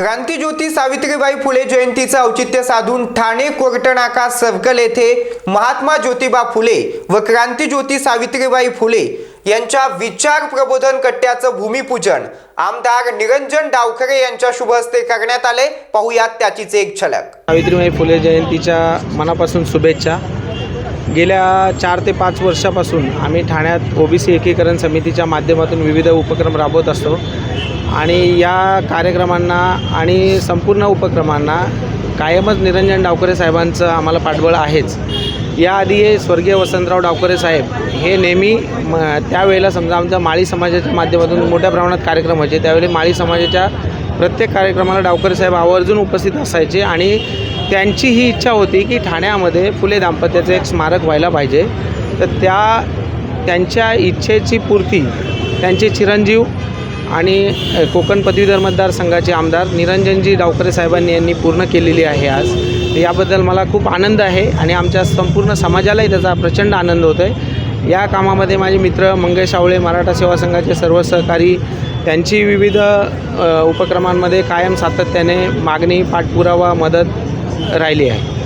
क्रांतीज्योती सावित्रीबाई फुले जयंतीचं औचित्य साधून ठाणे कोर्टनाका सर्कल येथे महात्मा ज्योतिबा फुले व क्रांतीज्योती सावित्रीबाई फुले यांच्या विचार प्रबोधन कट्ट्याचं भूमिपूजन आमदार निरंजन डावखरे यांच्या शुभ हस्ते करण्यात आले. पाहुयात त्याचीच एक झलक. सावित्रीबाई फुले जयंतीच्या मनापासून शुभेच्छा. गेल्या चार ते पाच वर्षापासून आम्ही ठाण्यात ओबीसी एकीकरण समितीच्या माध्यमातून विविध उपक्रम राबवत असतो. आणि या कार्यक्रमांना आणि संपूर्ण उपक्रमांना कायमच निरंजन डावकरे साहेबांचं आम्हाला पाठबळ आहेच. याआधी हे स्वर्गीय वसंतराव डावकरे साहेब हे नेहमी म त्यावेळेला समजा आमच्या माळी समाजाच्या माध्यमातून मोठ्या प्रमाणात कार्यक्रम व्हायचे. त्यावेळी माळी समाजाच्या प्रत्येक कार्यक्रमाला डावकरे साहेब आवर्जून उपस्थित असायचे आणि त्यांची ही इच्छा होती की ठाण्यामध्ये फुले दाम्पत्याचं एक स्मारक व्हायला पाहिजे. तर त्या त्यांच्या इच्छेची पूर्ती त्यांचे चिरंजीव आणि कोकण पदवीधर मतदारसंघाचे आमदार निरंजनजी डावकरे साहेबांनी यांनी पूर्ण केलेली आहे आज. याबद्दल मला खूप आनंद आहे आणि आमच्या संपूर्ण समाजालाही त्याचा प्रचंड आनंद होतो आहे या कामामध्ये माझे मित्र मंगेश आवळे मराठा सेवा संघाचे सर्व सहकारी त्यांची विविध उपक्रमांमध्ये कायम सातत्याने मागणी पाठपुरावा मदत राहिली आहे.